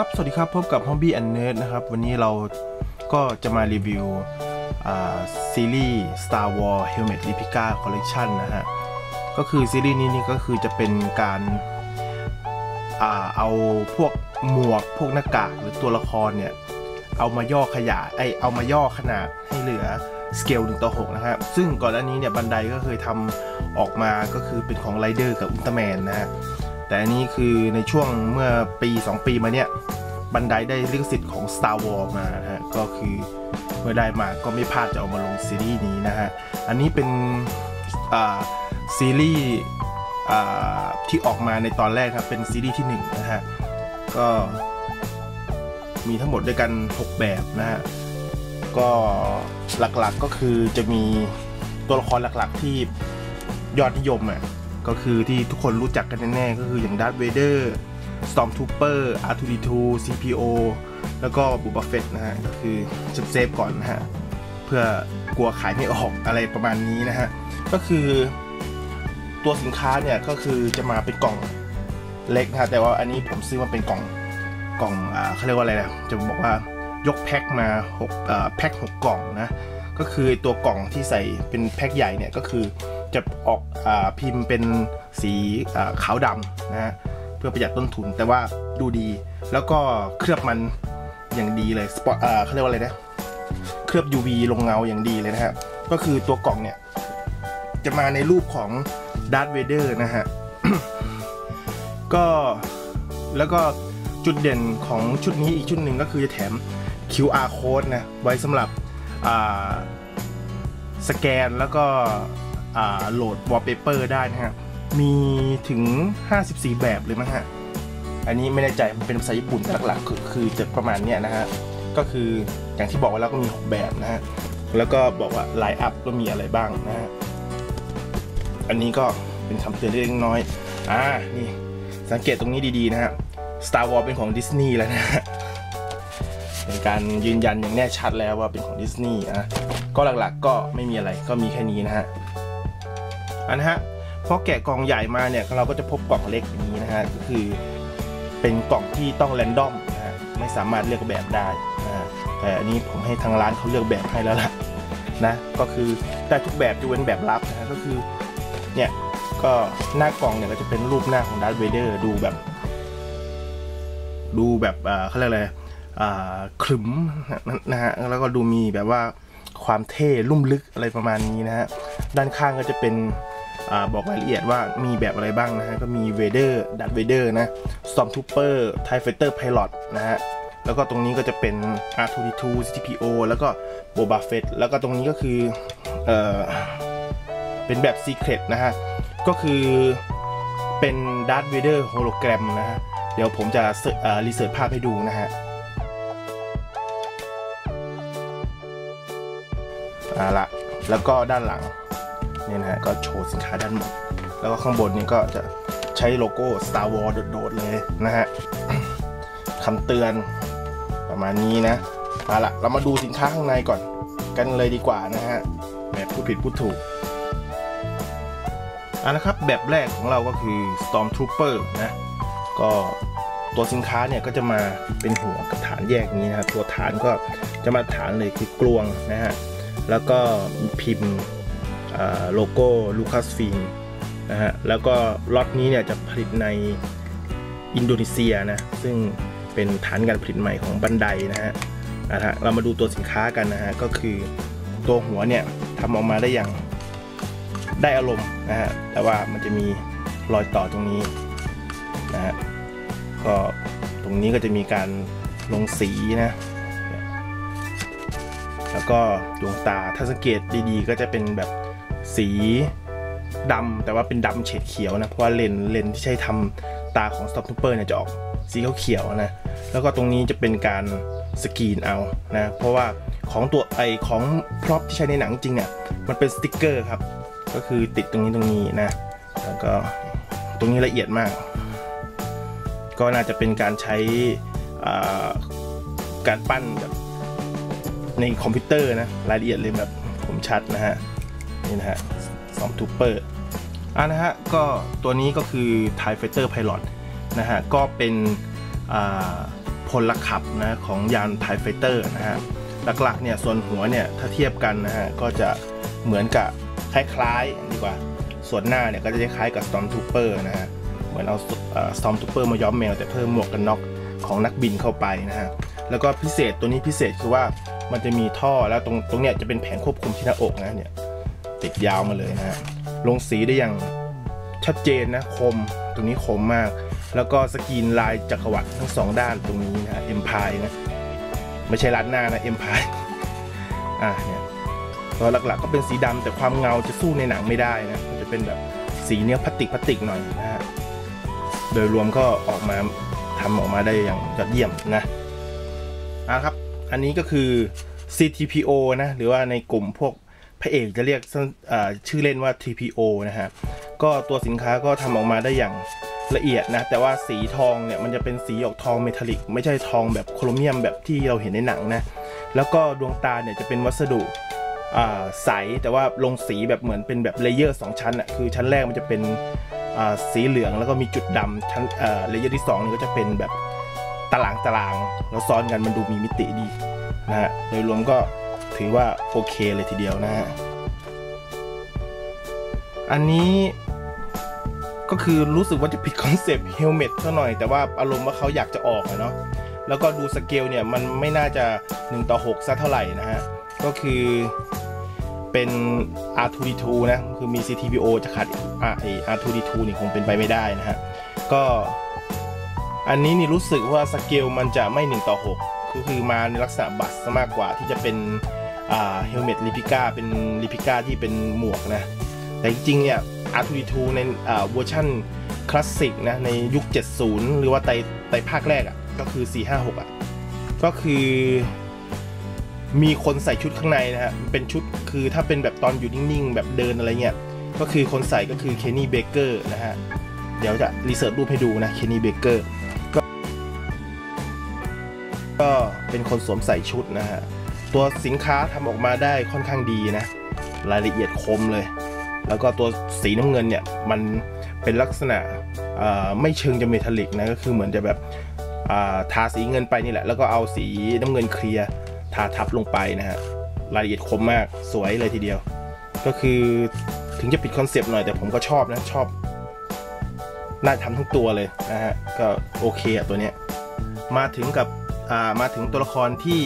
ครับ สวัสดีครับ พบกับ Hobby and Nerd นะครับ วันนี้เราก็จะมารีวิวซีรีส์ Star Wars Helmet Replica Collection นะฮะ ก็คือซีรีส์นี้นี่ก็คือจะเป็นการาเอาพวกหมวก พวกหน้ากากหรือตัวละครเนี่ย เอามาย่อขยายไอเอามาย่อขนาดให้เหลือสเกล1ต่อ6นะครับซึ่งก่อนหน้านี้เนี่ยบันไดก็เคยทำออกมาก็คือเป็นของไรเดอร์กับอุลตร้าแมนนะฮะ แต่อันนี้คือในช่วงเมื่อปี 2 ปีมาเนี่ยบันไดได้ลิขสิทธิ์ของ Star Wars มานะฮะก็คือเมื่อได้มาก็ไม่พลาดจะเอามาลงซีรีส์นี้นะฮะอันนี้เป็นซีรีส์ที่ออกมาในตอนแรกครับเป็นซีรีส์ที่1นะฮะก็มีทั้งหมดด้วยกัน 6 แบบนะฮะก็หลักๆก็คือจะมีตัวละครหลักๆที่ยอดนิยมอะ ก็คือที่ทุกคนรู้จักกันแน่ๆก็คืออย่างดัตเวเดอร์สตอมทูเปอร์อาร์ทูดีทูซีพีโอแล้วก็บูบาเฟตนะฮะก็คือเซฟก่อนนะฮะเพื่อกลัวขายไม่ออกอะไรประมาณนี้นะฮะก็คือตัวสินค้าเนี่ยก็คือจะมาเป็นกล่องเล็กนะฮะแต่ว่าอันนี้ผมซื้อมาเป็นกล่องกล่องอ่าเขาเรียกว่าอะไรนะจะบอกว่ายกแพ็คมา6อ่าแพ็ค6กล่องนะก็คือตัวกล่องที่ใส่เป็นแพ็คใหญ่เนี่ยก็คือ จะออกอพิมพ์เป็นสีขาวดำนะฮะเพื่อประหยัดต้นทุนแต่ว่าดูดี แล้วก็เคลือบมันอย่างดีเลยสปอตเขาเรียกว่าอะไรนะเคลือบ UV ลงเงาอย่างดีเลยนะฮะก็คือตัวกล่องเนี่ย จะมาในรูปของดาร์ธเวเดอร์นะฮะก็แล้วก็จุดเด่นของชุดนี้อีกชุดหนึ่งก็คือจะแถม QR code นะไว้สำหรับสแกนแล้วก็ โหลดวอลเปเปอร์ได้นะฮะ มีถึง 54 แบบเลยมั้งฮะ อันนี้ไม่แน่ใจมันเป็นภาษาญี่ปุ่นหลักๆคือคือจะประมาณเนี้ยนะฮะ ก็คืออย่างที่บอกไว้แล้วก็มี 6 แบบนะฮะ แล้วก็บอกว่าไลน์อัพก็มีอะไรบ้างนะฮะ อันนี้ก็เป็นคำเตือนเล็กน้อย อ่า นี่สังเกตตรงนี้ดีๆนะฮะ Star Wars เป็นของดิสนีย์แล้วนะฮะเป็นการยืนยันอย่างแน่ชัดแล้วว่าเป็นของดิสนีย์อะก็หลักๆก็ไม่มีอะไรก็มีแค่นี้นะฮะ นนะฮะพอแกะกล่องใหญ่มาเนี่ยเราก็จะพบกล่องเล็กอย่างนี้นะฮะก็คือเป็นกล่องที่ต้องแรนดอมนะฮะไม่สามารถเลือกแบบได้นะฮะแต่อันนี้ผมให้ทางร้านเขาเลือกแบบให้แล้วล่ะนะก็คือได้ทุกแบบจะเว้นแบบลับนะฮะก็คือเนี่ยก็หน้ากล่องเนี่ยก็จะเป็นรูปหน้าของดาร์ธเวเดอร์ดูแบบ ดูแบบเขาเรียกอะไรขรึมนะฮะแล้วก็ดูมีแบบว่าความเท่ลุ่มลึกอะไรประมาณนี้นะฮะด้านข้างก็จะเป็น บอกรายละเอียดว่ามีแบบอะไรบ้างนะฮะ ก็มีเวเดอร์ดัตเวเดอร์นะสตอมทูเปอร์ไทไฟเตอร์ไพลอตนะฮะแล้วก็ตรงนี้ก็จะเป็น R2D2 CTPO แล้วก็โบบาเฟตแล้วก็ตรงนี้ก็คือเออเป็นแบบ Secret นะฮะ ก็คือเป็นดาร์ธเวเดอร์โฮโลแกรมนะฮะ เดี๋ยวผมจะรีเสิร์ชภาพให้ดูนะฮะอ่าละแล้วก็ด้านหลัง นี่นะฮะก็โชว์สินค้าด้านบนแล้วก็ข้างบนนี่ก็จะใช้โลโก้ Star Wars โดดๆเลยนะฮะคำเตือนประมาณนี้นะเอาละเรามาดูสินค้าข้างในก่อนกันเลยดีกว่านะฮะแบบพูดผิดพูดถูกอะนะครับแบบแรกของเราก็คือ Stormtrooper นะก็ตัวสินค้าเนี่ยก็จะมาเป็นหัวกับฐานแยกนี้นะครับตัวฐานก็จะมาฐานเลยคือกลวงนะฮะแล้วก็พิมพ์ โลโก้ลูคัสฟิล์มนะฮะแล้วก็ล็อตนี้เนี่ยจะผลิตในอินโดนีเซียนะ ซึ่งเป็นฐานการผลิตใหม่ของบันไดนะฮะนะฮะเรามาดูตัวสินค้ากันนะฮะ ก็คือตัวหัวเนี่ยทำออกมาได้อย่างได้อารมณ์นะฮะ แต่ว่ามันจะมีรอยต่อตรงนี้นะฮะ ก็ตรงนี้ก็จะมีการลงสีนะ แล้วก็ดวงตาถ้าสังเกตดีๆ ก็จะเป็นแบบ สีดำแต่ว่าเป็นดำเฉดเขียวนะเพราะว่าเลนเลนที่ใช้ทำตาของ Stormtrooper เนี่ยจะออกสีเขียวนะแล้วก็ตรงนี้จะเป็นการสกรีนเอานะเพราะว่าของตัวไอของพร็อพที่ใช้ในหนังจริงเนี่ยมันเป็นสติกเกอร์ครับ ก็คือติดตรงนี้ตรงนี้นะแล้วก็ตรงนี้ละเอียดมาก ก็น่าจะเป็นการใช้การปั้นแบบในคอมพิวเตอร์นะรายละเอียดเลยแบบผมชัดนะฮะ นี่นะฮะสองทูเปอร์อะนะฮะก็ตัวนี้ก็คือ TIE Fighter Pilot นะฮะก็เป็นพลขับนะของยานไทไฟเตอร์นะฮะหลักๆเนี่ยส่วนหัวเนี่ยถ้าเทียบกันนะฮะก็จะเหมือนกับคล้ายๆดีกว่า ส่วนหน้าเนี่ยก็จะคล้ายกับ Stormtrooper นะฮะเหมือนเอา Stormtrooper มาย้อมแมว แต่เพิ่มหมวกกันน็อกของนักบินเข้าไปนะฮะแล้วก็พิเศษตัวนี้พิเศษคือว่ามันจะมีท่อแล้วตรงตรงเนี้ยจะเป็นแผงควบคุมที่หน้าอกนะเนี่ย ติดยาวมาเลยนะฮะลงสีได้อย่างชัดเจนนะคมตรงนี้คมมาก แล้วก็สกรีนลายจักรวรรดิทั้งสองด้านตรงนี้นะเอ็มพายนะไม่ใช่รัดหน้านะเอ็มพายอ่าเนี่ยก็หลักๆก็เป็นสีดำแต่ความเงาจะสู้ในหนังไม่ได้นะมันจะเป็นแบบสีเนื้อพลาสติกพลาสติกหน่อยนะฮะโดยรวมก็ออกมาทำออกมาได้อย่างยอดเยี่ยมนะอะครับ อันนี้ก็คือ CTPO นะ หรือว่าในกลุ่มพวก ระเอกจะเรียกชื่อเล่นว่า TPO นะฮะ ก็ตัวสินค้าก็ทำออกมาได้อย่างละเอียดนะ แต่ว่าสีทองเนี่ยมันจะเป็นสีออกทองเมทัลลิก ไม่ใช่ทองแบบโครเมียมแบบที่เราเห็นในหนังนะ แล้วก็ดวงตาเนี่ยจะเป็นวัสดุใสแต่ว่าลงสีแบบเหมือนเป็นแบบเลเยอร์ 2 ชั้นอะคือชั้นแรกมันจะเป็นสีเหลืองแล้วก็มีจุดดำชั้นเลเยอร์ที่2นี่ก็จะเป็นแบบตารางตารางแล้วซ้อนกันมันดูมีมิติดีนะฮะโดยรวมก็ ถือว่าโอเคเลยทีเดียวนะฮะ อันนี้ก็คือรู้สึกว่าจะผิดคอนเซปต์เฮลเมตซะหน่อย แต่ว่าอารมณ์ว่าเขาอยากจะออกเนาะแล้วก็ดูสเกลเนี่ย มันไม่น่าจะ 1 ต่อ 6ซะเท่าไหร่นะฮะ ก็คือเป็น R2D2 นะ คือมี CTPO จะขาด R2D2 นี่คงเป็นไปไม่ได้นะฮะ ก็อันนี้นี่รู้สึกว่าสเกลมันจะไม่ 1 ต่อ 6 ก็คือมาในลักษณะบัสมากกว่าที่จะเป็น เฮลเมตลิพิก้าเป็นลิพิก้าที่เป็นหมวกนะ แต่จริงเนี่ย R2D2 ในเวอร์ชันคลาสสิกนะในยุค 70 หรือว่าไตไตภาคแรกอะ่ะก็คือ 456 อะ ก็คือมีคนใส่ชุดข้างในนะฮะ เป็นชุดคือถ้าเป็นแบบตอนอยู่นิ่งๆ แบบเดินอะไรเงี้ย ก็คือคนใส่ก็คือเคนนี่เบเกอร์นะฮะ เดี๋ยวจะรีเสิร์ชรูปให้ดูนะเคนนี่เบเกอร์ก็เป็นคนสวมใส่ชุดนะฮะ ตัวสินค้าทำออกมาได้ค่อนข้างดีนะ รายละเอียดคมเลย แล้วก็ตัวสีน้ำเงินเนี่ยมันเป็นลักษณะไม่เชิงจะเมทัลลิกนะก็คือเหมือนจะแบบทาสีเงินไปนี่แหละ แล้วก็เอาสีน้ำเงินเคลียร์ทาทับลงไปนะฮะรายละเอียดคมมากสวยเลยทีเดียว ก็คือถึงจะผิดคอนเซปต์หน่อยแต่ผมก็ชอบนะชอบน่าทำทั้งตัวเลยนะฮะก็โอเคอะตัวเนี้ยมาถึงกับมาถึงตัวละครที่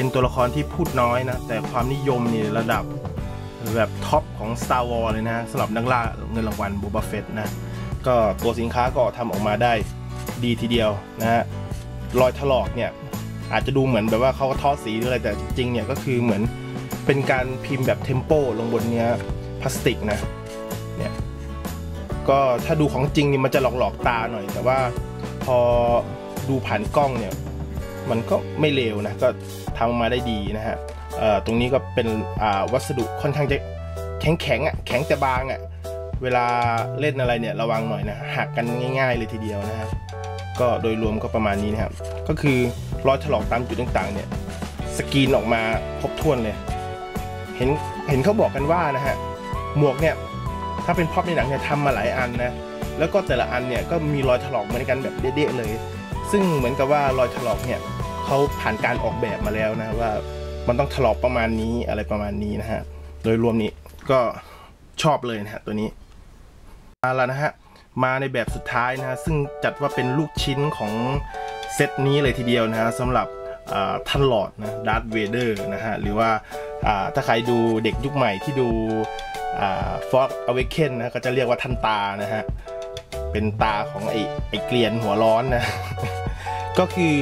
เป็นตัวละครที่พูดน้อยนะ แต่ความนิยมนี่ระดับแบบท็อปของ Star Wars เลยนะสำหรับนักล่าเงินรางวัลบูบาเฟตนะ ก็ตัวสินค้าก็ทำออกมาได้ดีทีเดียวนะฮะรอยถลอกเนี่ยอาจจะดูเหมือนแบบว่าเขาทอสีหรืออะไรแต่จริงเนี่ยก็คือเหมือนเป็นการพิมพ์แบบเทมโปลงบนเนี้ยพลาสติกนะเนี่ยก็ถ้าดูของจริงนี่มันจะหลอกๆตาหน่อย แต่ว่าพอดูผ่านกล้องเนี่ย มันก็ไม่เลวนะก็ทำมาได้ดีนะฮะตรงนี้ก็เป็นวัสดุค่อนข้างจะแข็งแข็งอะแข็งแต่บางอะเวลาเล่นอะไรเนี่ยระวังหน่อยนะหักกันง่าย ๆ เลยทีเดียวนะฮะก็โดยรวมก็ประมาณนี้นะครับก็คือรอยถลอกตามจุดต่างๆเนี่ยสกรีนออกมาครบถ้วนเลยเห็นเห็นเขาบอกกันว่านะฮะหมวกเนี่ยถ้าเป็นพอปในหนังเนี่ยทำมาหลายอันนะแล้วก็แต่ละอันเนี่ยก็มีรอยถลอกเหมือนกันแบบเด๊ะๆเลย ซึ่งเหมือนกับว่ารอยถลอกเนี่ยเขาผ่านการออกแบบมาแล้วนะว่ามันต้องถลอกประมาณนี้อะไรประมาณนี้นะฮะโดยรวมนี้ก็ชอบเลยนะฮะตัวนี้มาแล้วนะฮะมาในแบบสุดท้ายนะฮะซึ่งจัดว่าเป็นลูกชิ้นของเซตนี้เลยทีเดียวนะฮะสำหรับท่านหลอดนะดาร์ธเวเดอร์นะฮะหรือว่าถ้าใครดูเด็กยุคใหม่ที่ดูฟอกอเวเคนนะก็จะเรียกว่าท่านตานะฮะเป็นตาของไอ้ไอ้เกลียนหัวร้อนนะ ก็คือ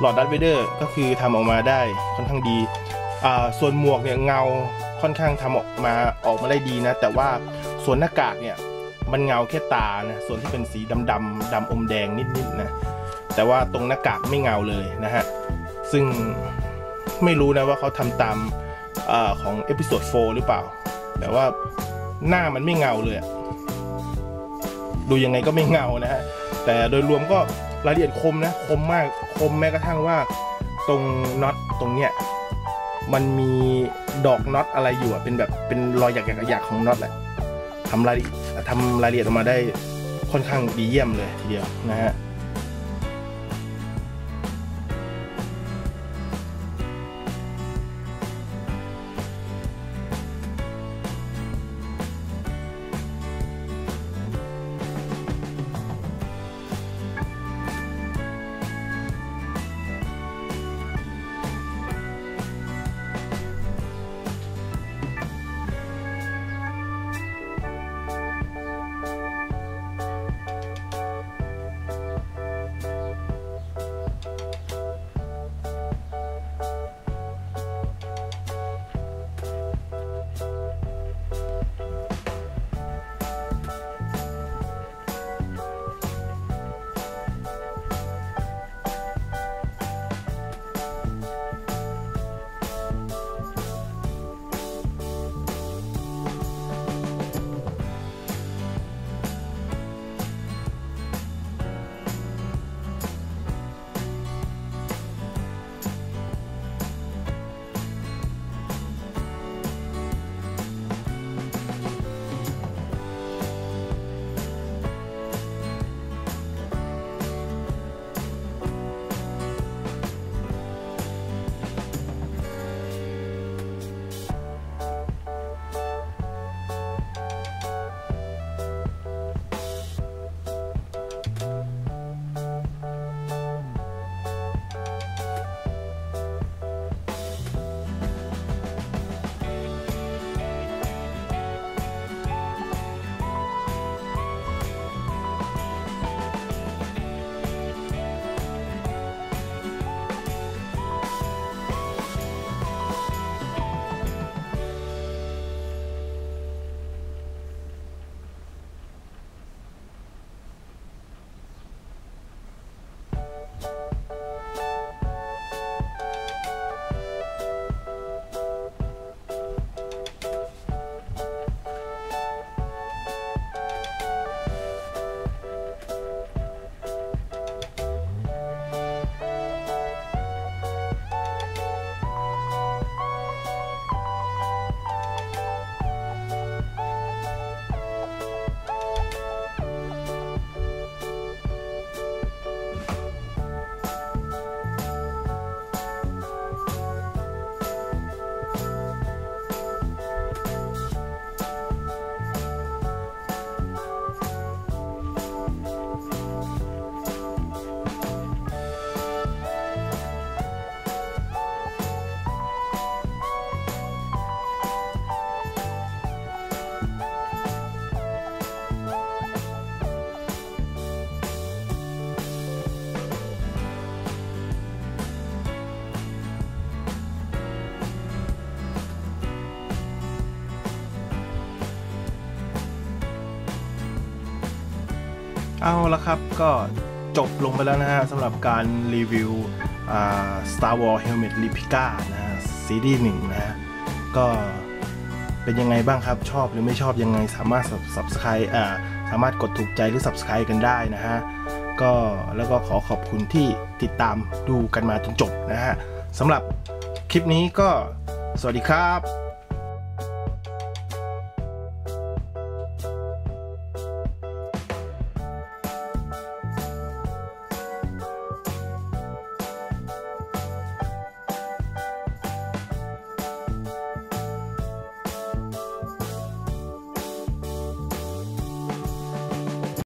หลอดดัตเวเดอร์ก็คือทำออกมาได้ค่อนข้างดี ส่วนหมวกเนี่ยเงาค่อนข้างทำออกมาออกมาได้ดีนะ แต่ว่าส่วนหน้ากากเนี่ยมันเงาแค่ตานะส่วนที่เป็นสีดำดำดำอมแดงนิดๆนะแต่ว่าตรงหน้ากากไม่เงาเลยนะฮะซึ่งไม่รู้นะว่าเขาทำตามอของเอพิโซด4หรือเปล่า แต่ว่าหน้ามันไม่เงาเลย ดูยังไงก็ไม่เงานะฮะแต่โดยรวมก็ รายละเอียดคมนะคมมากคมแม้กระทั่งว่าตรงน็อตตรงเนี้ยมันมีดอกน็อตอะไรอยู่อะเป็นแบบเป็นรอยหยักหยักของน็อตแหละทำรายทำรายละเอียดออกมาได้ค่อนข้างดีเยี่ยมเลยทีเดียวนะฮะ เอาละครับก็จบลงไปแล้วนะฮะสำหรับการรีวิว Star Wars Helmet Replica นะฮะซีรีส์หนึ่งนะฮะก็เป็นยังไงบ้างครับชอบหรือไม่ชอบยังไงสามารถ subscribe อ่าสามารถกดถูกใจหรือ subscribe กันได้นะฮะก็แล้วก็ขอขอบคุณที่ติดตามดูกันมาจนจบนะฮะสำหรับคลิปนี้ก็สวัสดีครับ